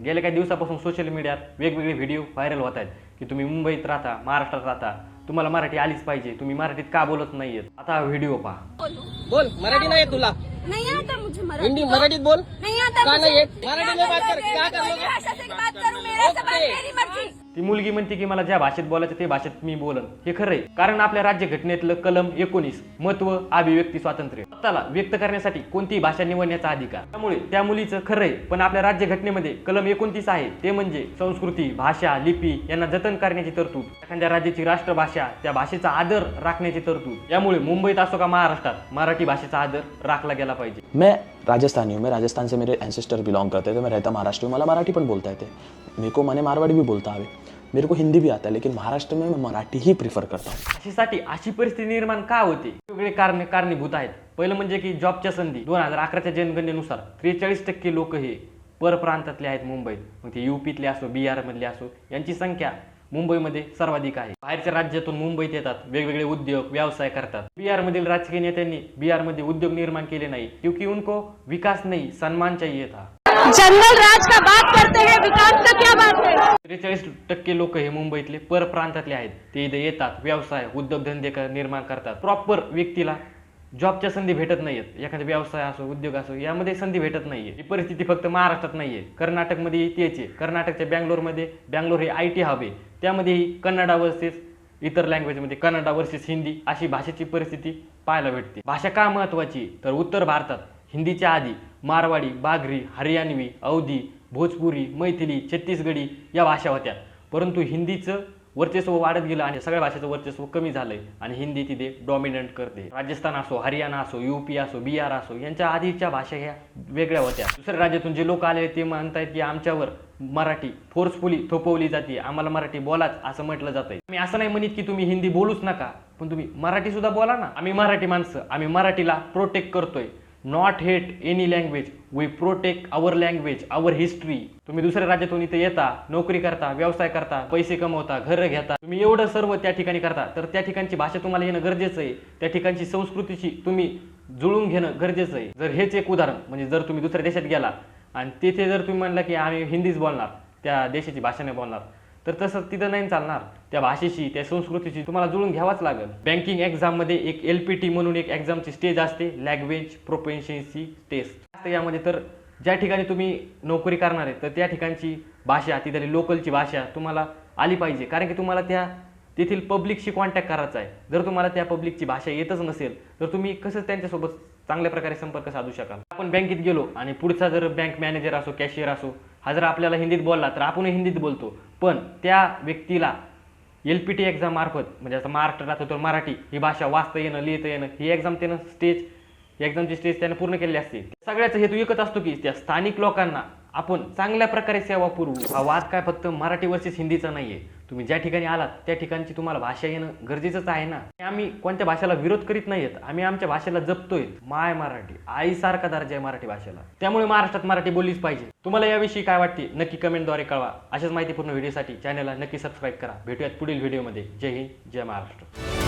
गेल्या काही दिवसापासून सोशल मीडियात वेगवेगळे व्हिडिओ व्हायरल होत आहेत की तुम्ही मुंबईत राहता महाराष्ट्रात राहता तुम्हाला मराठी आलीच पाहिजे तुम्ही मराठीत का बोलत नाहीयेत आता हा व्हिडिओ पहा बोलू बोल मराठी नाही येत तुला नहीं आता मुझे मराठी हिंदी मराठीत बोल नहीं आता का मुझे। नहीं येत? मराठी में बात कर, मैं क्या कर कोई लोगे? भाषा से बात करूं मेरे से बात ओके। मेरी मर्जी ती मुलगी म्हणते की मला ज्या भाषेत बोलायचं ते भाषेत मी बोलन. हे खरं आहे. कारण आपल्या राज्यघटनेतलं कलम एकोणीस महत्त्व अभिव्यक्ती स्वातंत्र्य स्वतःला व्यक्त करण्यासाठी कोणतीही भाषा निवडण्याचा अधिकार. त्यामुळे त्या मुलीचं खरं आहे. पण आपल्या राज्यघटनेमध्ये कलम एकोणतीस आहे. ते म्हणजे संस्कृती भाषा लिपी यांना जतन करण्याची तरतूद. एखाद्या राज्याची राष्ट्रभाषा त्या भाषेचा आदर राखण्याची तरतूद. यामुळे मुंबईत असो का महाराष्ट्रात मराठी भाषेचा आदर राखला गेला पाहिजे. मैं राजस्थानी हूँ मैं राजस्थान से मेरे एंसेस्टर बिलोंग करते थे मैं रहता महाराष्ट्र में मला मराठी पण बोलता येते. मेरे को मैंने मारवाड़ी भी बोलता हवे. मेरे को हिंदी भी आता है लेकिन महाराष्ट्र में मैं मराठी ही प्रिफर करता हूँ. अशीसाठी अशी परिस्थिती निर्माण का होते? वेगळे कारण कारणीभूत आहेत. पहिलं म्हणजे की जॉबच्या संधी. दोन हजार अकराच्या जनगणनेनुसार त्रेचाळीस टक्के लोक हे परप्रांतातले आहेत मुंबईत. मग ते युपीतले असो बिहारमधले असो यांची संख्या मुंबईमध्ये सर्वाधिक आहे. बाहेरच्या राज्यातून मुंबईत येतात. वेगवेगळे उद्योग व्यवसाय करतात. बिहार मधील राजकीय नेत्यांनी बिहारमध्ये उद्योग निर्माण केले नाही. क्योंकि उनको विकास नाही सन्मान चाहिए था जंगल राज का बात करते हैं विकास का क्या बात है? त्रेचाळीस टक्के लोक हे मुंबईतले परप्रांतातले आहेत. ते इथे येतात व्यवसाय उद्योगधंदे निर्माण करतात. प्रॉपर व्यक्तीला जॉबच्या संधी भेटत नाहीयेत. एखादा व्यवसाय असो उद्योग असो यामध्ये संधी भेटत नाहीये. ही परिस्थिती फक्त महाराष्ट्रात नाहीये. कर्नाटकमध्ये तेच आहे कर्नाटकच्या बँगलोरमध्ये बँगलोर हे आय टी हब आहे. त्यामध्येही कन्नडा वर्सेस इतर लँग्वेजमध्ये कन्नडा वर्सेस हिंदी अशी भाषेची परिस्थिती पाहायला भेटते. भाषा का महत्वाची तर उत्तर भारतात हिंदीच्या आधी मारवाडी बागरी हरियाणवी अवधी भोजपुरी मैथिली छत्तीसगडी या भाषा होत्या. परंतु हिंदीचं वर्चस्व वाढत गेलं आणि सगळ्या भाषेचं वर्चस्व कमी झालंय. आणि हिंदी तिथे डॉमिनंट करते. राजस्थान असो हरियाणा असो युपी असो बिहार असो यांच्या आधीच्या भाषा ह्या वेगळ्या होत्या. दुसऱ्या राज्यातून जे लोक आले ते म्हणतायत की आमच्यावर मराठी फोर्सफुली थोपवली जाते. आम्हाला मराठी बोलाच असं म्हटलं जातंय. मी असं नाही म्हणत की तुम्ही हिंदी बोलूच नका पण तुम्ही मराठी सुद्धा बोला ना. आम्ही मराठी माणसं आम्ही मराठीला प्रोटेक्ट करतोय. Not hate any language we protect our language our history तुम्ही दुसऱ्या राज्यातून इथे येता नोकरी करता व्यवसाय करता पैसे कमवता घर घेता तुम्ही एवढं सर्व त्या ठिकाणी करता तर त्या ठिकाणची भाषा तुम्हाला येणं गरजेचं आहे. त्या ठिकाणची संस्कृतीची तुम्ही जुळून घेणं गरजेचं आहे. जर हेच एक उदाहरण म्हणजे जर तुम्ही दुसऱ्या देशात गेला आणि तिथे जर तुम्ही म्हणला की आम्ही हिंदीच बोलणार त्या देशाची भाषा नाही बोलणार तर तसं तिथं नाही चालणार. त्या भाषेशी त्या संस्कृतीशी तुम्हाला जुळून घ्यावाच लागेल. बँकिंग एक्झाममध्ये एक एल पी टी म्हणून एक एक्झामची स्टेज असते लँग्वेज प्रोपेन्शन्सी टेस्ट यामध्ये तर ज्या ठिकाणी तुम्ही नोकरी करणार आहे तर त्या ठिकाणची भाषा तिथली लोकलची भाषा तुम्हाला आली पाहिजे. कारण की तुम्हाला त्या तेथील पब्लिकशी कॉन्टॅक्ट करायचा आहे. जर तुम्हाला त्या पब्लिकची भाषा येतच नसेल तर तुम्ही कसं त्यांच्यासोबत चांगल्या प्रकारे संपर्क साधू शकाल? आपण बँकेत गेलो आणि पुढचा जर बँक मॅनेजर असो कॅशियर असो हा जर आपल्याला हिंदीत बोलला तर आपणही हिंदीत बोलतो. पण त्या व्यक्तीला एल पी टी एक्झाम मार्फत म्हणजे आता महाराष्ट्र राहतो तर मराठी ही भाषा वाचता येणं लिहिता येणं ही एक्झाम त्यानं स्टेज एक्झामची स्टेज त्यानं पूर्ण केलेली असते. सगळ्याचा हेतू एकच असतो की त्या स्थानिक लोकांना आपण चांगल्या प्रकारे सेवा पुरवू. हा वाद काय फक्त मराठी वर्सेस हिंदीचा आहे तुम्ही ज्या ठिकाणी आलात त्या ठिकाणची तुम्हाला भाषा येणं गरजेचंच आहे ना? आम्ही कोणत्या भाषेला विरोध करीत नाहीयेत. आम्ही आमच्या भाषेला जपतोय. माय मराठी आईसारखा दर्जा आहे मराठी भाषेला. त्यामुळे महाराष्ट्रात मराठी बोललीच पाहिजे. तुम्हाला याविषयी काय वाटते? नक्की कमेंटद्वारे कळवा. अशाच माहितीपूर्ण व्हिडिओसाठी चॅनलला नक्की सबस्क्राईब करा. भेटूयात पुढील व्हिडिओमध्ये. जय हिंद जय महाराष्ट्र.